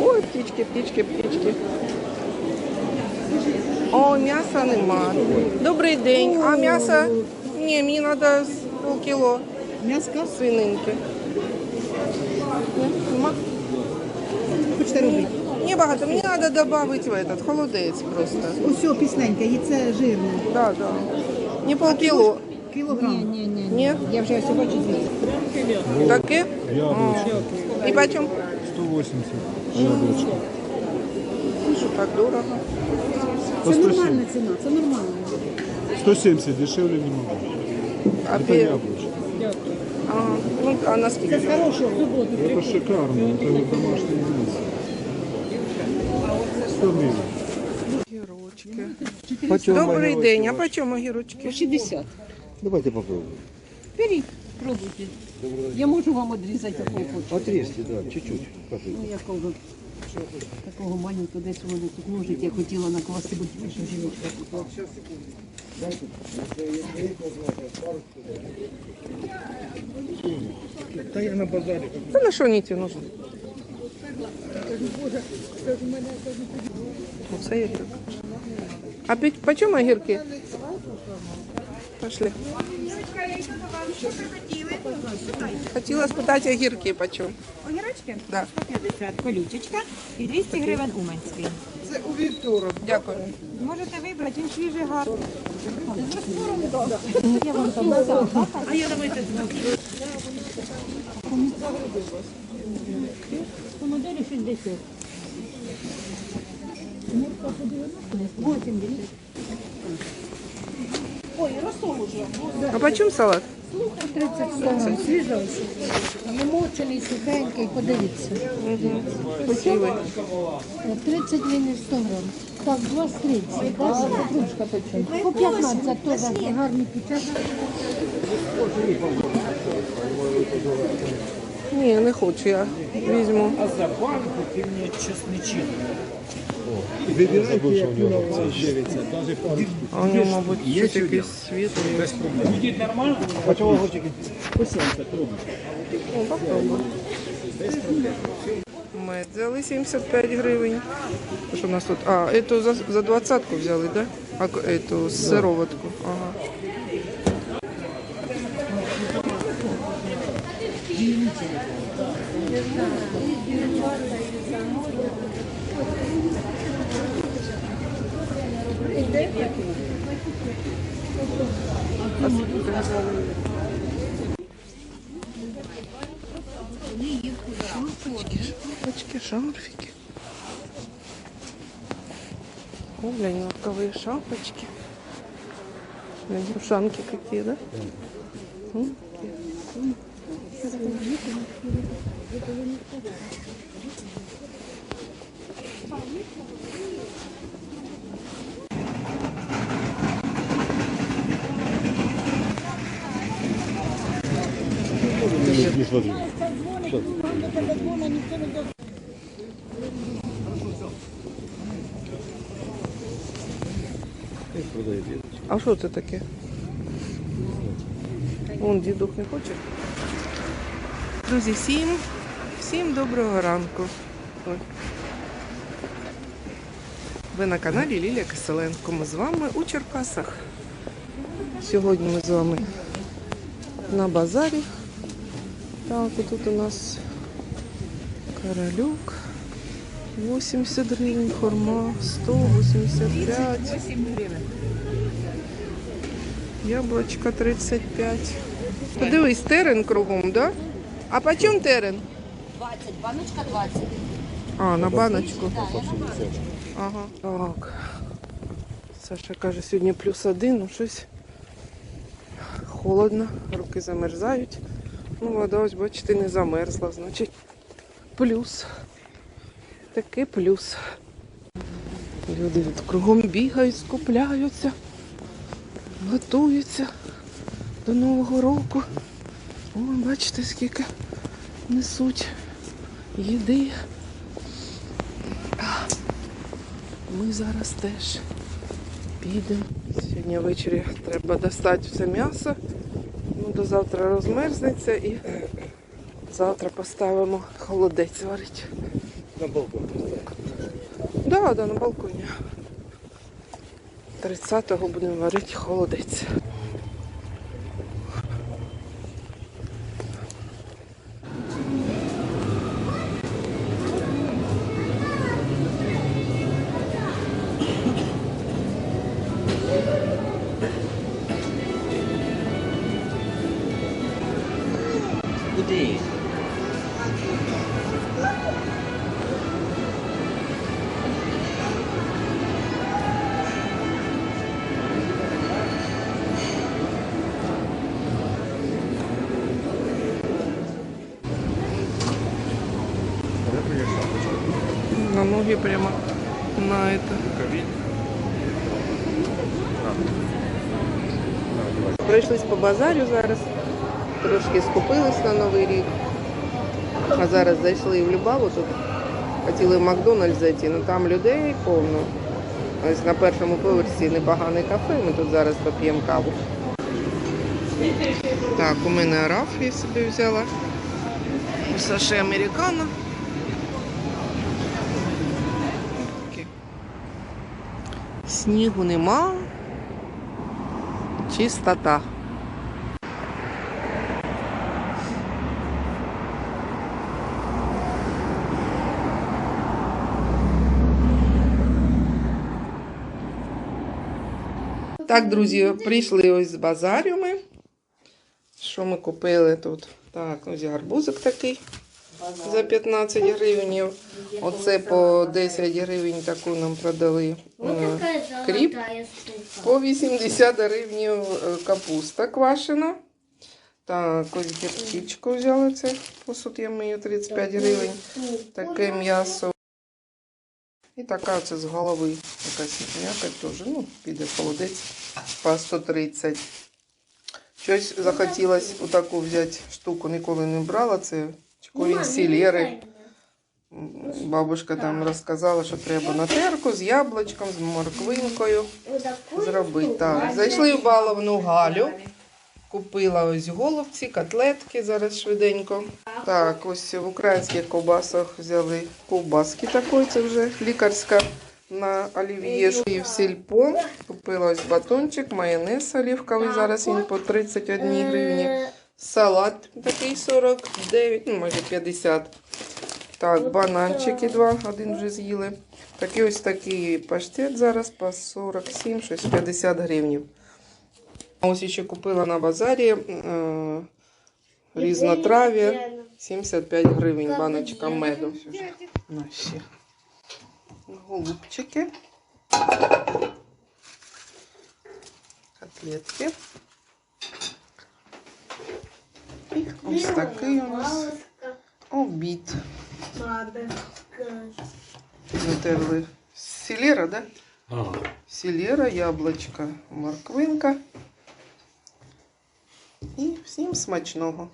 Ой, птички, птички, птички. О, м'яса нема. Добрий день. А м'ясо? Ні, мені треба полкіло М'яска свининки. Нема? хочете робити? Ні, багато. Мені треба додати в этот холодець просто. Ось о, післенька, і це жирне. Да, да. Не полкіло. Кілограм. Ні, ні, Ні? Я вже ось бачу звідси. Таке? Яблочко І почем? 180. Яблочко. Що так дорого? По Це 170. нормальна ціна, це нормально. 170, дешевле не могу. А, Это пі... яблочко. ага. ну, а наскільки? Це хороше, в суботу. Это шикарно, это вот домашнее мясо. 100 Добрий день. А по чому огірочки? 60. Давайте попробуем. Беріть, пробуйте. Я можу вам відрізати такого хочу. Отрезьте, да, чуть-чуть. Ну, якого такого маленького десь у мене тут ножик, я хотіла накласти, бо що жіночка купила. Та на що вони ті нужні? Оце є гірка. А по чому огірки? Пошли. Хотіла спитати огірки по чому. Огірочки Да. 150 колючечка і 200 гривень уманський. Це у вівторок. Дякую. Можете вибрати, він свіжий гарний. По моделі 60. А по чому салат? 30 гривень. Свіжий. Намочений, сухенький, подивіться. Красивий. 30 гривень 100 грам. Так, 2,30. Да? Петрушка почем? По 15 теж гарний печать. Ні, не хочу, я візьму. Выбирайте, як воно дивиться. Даже А у нього, мабуть, щось якийсь світлий. Почему огурчики? О, попробуй. Мед взяли 75 гривень. Що у нас тут? А, эту за, за двадцатку взяли, да? А к- эту сироватку. Ага. Шапочки, шарфики. О, глянь, лаковые шапочки. Глянь, ушанки какие, да? М, какие. А що це таке? Вон дідух не хоче. Друзі, всім, всім доброго ранку. Ви на каналі Лілія Киселенко. Ми з вами у Черкасах. Сьогодні ми з вами на базарі. Так, тут у нас королюк 80 гривень, хурма 185. Яблочко 35. Подивись, терен кругом, да? А по чому терен? 20, баночка 20. А, на баночку. Ага. Так. Саша каже, сьогодні плюс один, ну щось холодно, руки замерзають. Ну, вода, ось, бачите, не замерзла, значить плюс. Такий плюс. Люди тут кругом бігають, скупляються, готуються до Нового року. О, бачите, скільки несуть їди. ми зараз теж підемо. Сьогодні ввечері треба достати все м'ясо. Ну, до завтра розмерзнеться і завтра поставимо холодець варити. На балкон. Да, да, на балконі. 30-го будемо варити холодець. Куди? На ноги прямо на это. Прийшлись по базарю зараз. Трошки скупились на Новий рік. А зараз зайшли в Любаву тут. Хотіли в Макдональдс зайти, але там людей повно. Ось на першому поверсі непогане кафе, ми тут зараз поп'ємо каву. Так, у мене араф я собі взяла. У Саші американо. Снігу нема. Чистота. Так, друзі, прийшли ось з базарю ми. Що ми купили тут? Так, ось гарбузик такий за 15 гривень. Оце по 10 гривень таку нам продали. е, Кріп. По 80 гривень капуста квашена. Так, ось гірчичку взяли це. Посуд я мию 35 гривень. Таке м'ясо. І така це з голови. Якась м'якоть теж. Ну, піде холодець по 130. Щось захотілося отаку взяти штуку, ніколи не брала. Це корінь. Бабушка там розказала, що треба на терку з яблучком, з морквинкою зробити. Так, зайшли в баловну Галю. Купила ось головці, котлетки зараз швиденько. Так, ось в українських ковбасах взяли ковбаски такої, це вже лікарська на олів'є. І в сільпо купила ось батончик, майонез оливковий, зараз він по 31 гривні. Салат такий 49, ну майже 50. Так, бананчики два, один вже з'їли. Такий ось такий паштет зараз по 47, щось 50 гривень. Ось ще купила на базарі е, різнотрав'я 75 гривень баночка меду. Наші голубчики. Котлетки. І ось такий у нас обід. Натерли селера, да? Ага. Селера, яблучко, морквинка. І всім смачного.